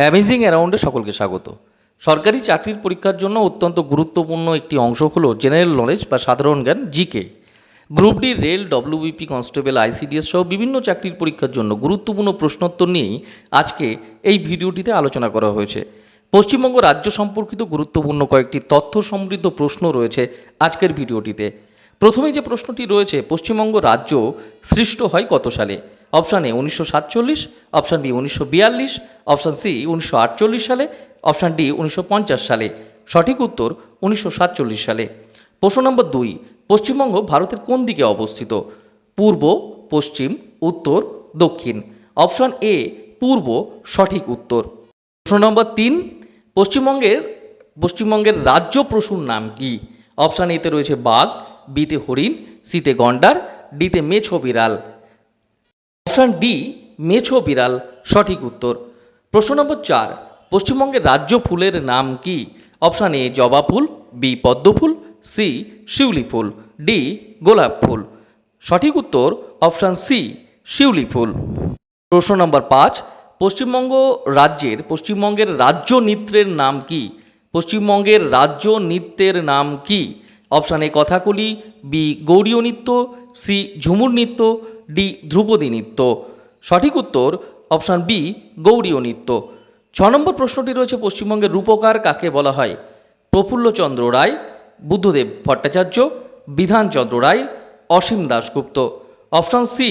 Amazing অ্যারাউন্ডে সকলকে স্বাগত। সরকারি চাকরির পরীক্ষার জন্য অত্যন্ত গুরুত্বপূর্ণ একটি অংশ হলো জেনারেল নলেজ বা সাধারণ জ্ঞান GK group D rail WBP constable ICDS সহ বিভিন্ন চাকরির পরীক্ষার জন্য গুরুত্বপূর্ণ প্রশ্নোত্তর নিয়েই আজকে এই ভিডিওটিতে আলোচনা করা হয়েছে। পশ্চিমবঙ্গ রাজ্য সম্পর্কিত গুরুত্বপূর্ণ কয়েকটি তথ্য সমৃদ্ধ প্রশ্ন রয়েছে আজকের ভিডিওটিতে। প্রথমেই যে প্রশ্নটি রয়েছে, পশ্চিমবঙ্গ রাজ্য সৃষ্ট হয় কত সালে? অপশান এ উনিশশো সাতচল্লিশ অপশান বি উনিশশো বিয়াল্লিশ অপশান সি উনিশশো আটচল্লিশ সালে অপশান ডি উনিশশো পঞ্চাশ সালে। সঠিক উত্তর উনিশশো সাতচল্লিশ সালে। প্রশ্ন নম্বর দুই, পশ্চিমবঙ্গ ভারতের কোন দিকে অবস্থিত? পূর্ব, পশ্চিম, উত্তর, দক্ষিণ। অপশন এ পূর্ব, সঠিক উত্তর। প্রশ্ন নম্বর তিন, পশ্চিমবঙ্গের পশ্চিমবঙ্গের রাজ্য পশুর নাম কি? অপশান এতে রয়েছে বাঘ বিতে হরিণ সিতে গন্ডার ডিতে মেছো বিড়াল। অপশান ডি মেছো বিড়াল, সঠিক উত্তর। প্রশ্ন নম্বর চার, পশ্চিমবঙ্গের রাজ্য ফুলের নাম কি? অপশান এ জবা ফুল বি পদ্ম ফুল সি শিউলি ফুল ডি গোলাপ ফুল। সঠিক উত্তর, অপশান সি শিউলি ফুল। প্রশ্ন নম্বর পাঁচ, পশ্চিমবঙ্গ রাজ্যের, পশ্চিমবঙ্গের রাজ্য নৃত্যের নাম কি? পশ্চিমবঙ্গের রাজ্য নৃত্যের নাম কি? Option A Kathakali B Gaudiya নৃত্য সি ঝুমুর নৃত্য ডি ধ্রুপদী নৃত্য। সঠিক উত্তর, অপশান বি গৌড়ীয় নৃত্য। ছ নম্বর প্রশ্নটি রয়েছে পশ্চিমবঙ্গের রূপকার কাকে বলা হয়? Prafullachandra Roy, Buddhadeb Bhattacharya, Bidhanchandra Roy, Asim Dasgupta. Option C,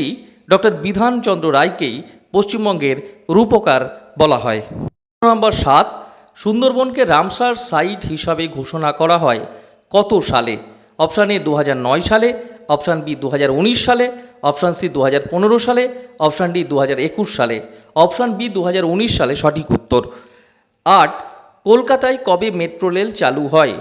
doctor Bidhanchandra রায়কেই পশ্চিমবঙ্গের রূপকার বলা হয়। নম্বর সাত, সুন্দরবনকে রামসার সাইট হিসাবে ঘোষণা করা হয় কত সালে? অপশান এ দু সালে অপশান বি দু হাজার উনিশ সালে, অপশান সি দু হাজার পনেরো সালে, অপশান ডি দু হাজার একুশ সালে। অপশান বি দু হাজার উনিশ সালে সঠিক উত্তর। আট, কলকাতায় কবে মেট্রো রেল চালু হয়?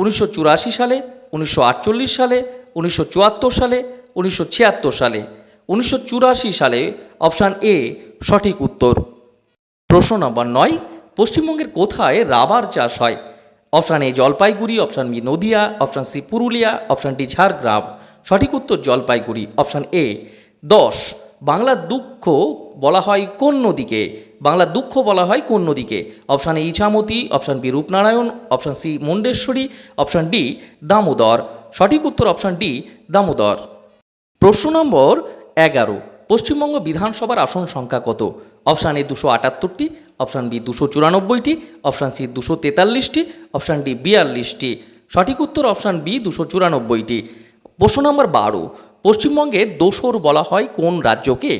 উনিশশো চুরাশি সালে, উনিশশো আটচল্লিশ সালে, উনিশশো চুয়াত্তর সালে, উনিশশো ছিয়াত্তর সালে। উনিশশো চুরাশি সালে অপশান এ সঠিক উত্তর। প্রশ্ন নম্বর নয়, পশ্চিমবঙ্গের কোথায় রাবার চাষ হয়? Option A Jalpaiguri, option B Nadia, option C Purulia, option D Jhargram. সঠিক উত্তর জলপাইগুড়ি অপশান এ দশ। বাংলার দুঃখ বলা হয় কোন নদীকে? বাংলার দুঃখ বলা হয় কোন নদীকে? Option A Ichamati option B Rupnarayan option C Mundeshwari option D Damodar. সঠিক উত্তর অপশান ডি দামোদর। প্রশ্ন নম্বর এগারো। পশ্চিমবঙ্গ বিধানসভার আসন সংখ্যা কত? অপশান এ দুশো আটাত্তরটি অপশান বি দুশো চুরানব্বইটি অপশান সি দুশো তেতাল্লিশটি অপশান ডি বিয়াল্লিশটি। সঠিক উত্তর অপশান বি দুশো চুরানব্বইটি। প্রশ্ন নম্বর বারো পশ্চিমবঙ্গের দোসর বলা হয় কোন রাজ্যকে?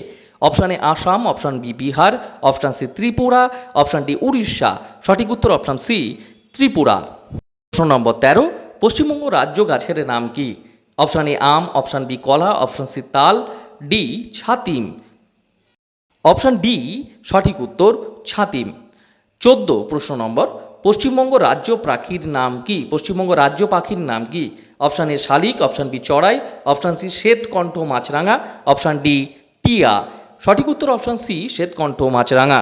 Option Assam, option B Bihar, option C Tripura, option D Orissa. সঠিক উত্তর অপশান সি ত্রিপুরা। প্রশ্ন নম্বর তেরো, পশ্চিমবঙ্গ রাজ্য গাছের নাম কি? অপশান এ আম, অপশান বি কলা, অপশান সি তাল, ডি ছাতিম। অপশান ডি সঠিক উত্তর ছাতিম। চোদ্দ, প্রশ্ন নম্বর পশ্চিমবঙ্গ রাজ্য পাখির নাম কি? পশ্চিমবঙ্গ রাজ্য পাখির নাম কি? অপশান এ শালিক, অপশান বি চড়াই, অপশান সি শ্বেতকণ্ঠ মাছরাঙা, অপশান ডি টিয়া। সঠিক উত্তর অপশান সি শ্বেতকণ্ঠ মাছরাঙা।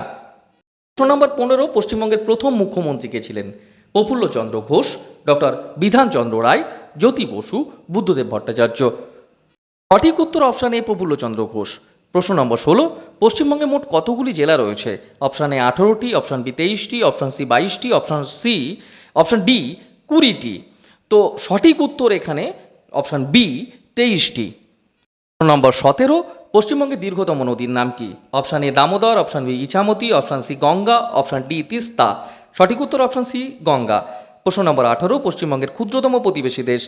প্রশ্ন নম্বর পনেরো, পশ্চিমবঙ্গের প্রথম মুখ্যমন্ত্রী কে ছিলেন? প্রফুল্লচন্দ্র ঘোষ, ডক্টর বিধানচন্দ্র রায়, জ্যোতি বসু, বুদ্ধদেব ভট্টাচার্য। সঠিক উত্তর অপশান এ প্রফুল্লচন্দ্র ঘোষ। প্রশ্ন নম্বর ষোলো, পশ্চিমবঙ্গে মোট কতগুলি জেলা রয়েছে? অপশান এ আঠারোটি, অপশান বি তেইশটি, অপশান সি বাইশটি, অপশান সি, অপশান ডি কুড়িটি। তো সঠিক উত্তর এখানে অপশান বি তেইশটি। প্রশ্ন নম্বর সতেরো, পশ্চিমবঙ্গের দীর্ঘতম নদীর নাম কি? Option A Damodar, option B Ichamati, option C Ganga, option D Teesta. সঠিক উত্তর অপশান সি গঙ্গা। প্রশ্ন নম্বর আঠারো, পশ্চিমবঙ্গের ক্ষুদ্রতম প্রতিবেশী দেশ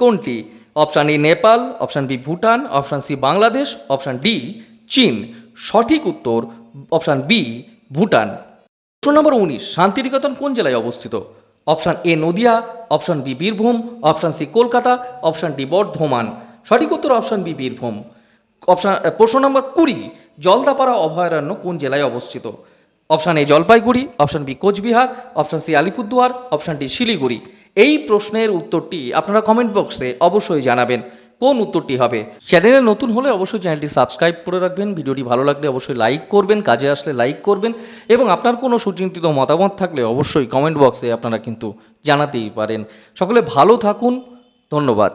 কোনটি? Option A Nepal, option B Bhutan, option C Bangladesh, option D চীন। সঠিক উত্তর, অপশান বি, ভুটান। প্রশ্ন নম্বর উনিশ, শান্তিনিকেতন কোন জেলায় অবস্থিত? Option A, Nadia, option B, Birbhum, option C, Kolkata, option D, Bardhaman. সঠিক উত্তর, অপশান বি, বীরভূম। অপশান প্রশ্ন নম্বর কুড়ি, জলদাপাড়া অভয়ারণ্য কোন জেলায় অবস্থিত? Option A, Jalpaiguri, option B, Coochbehar, option C, Alipurduar, option D, Siliguri. এই প্রশ্নের উত্তরটি আপনারা কমেন্ট বক্সে অবশ্যই জানাবেন। কোন উত্তরটি হবে? চ্যানেলে নতুন হলে অবশ্যই চ্যানেলটি সাবস্ক্রাইব করে রাখবেন। ভিডিওটি ভালো লাগলে অবশ্যই লাইক করবেন, কাজে আসলে লাইক করবেন এবং আপনার কোনো সুচিন্তিত মতামত থাকলে অবশ্যই কমেন্ট বক্সে আপনারা কিন্তু জানাতেই পারেন। সকলে ভালো থাকুন, ধন্যবাদ।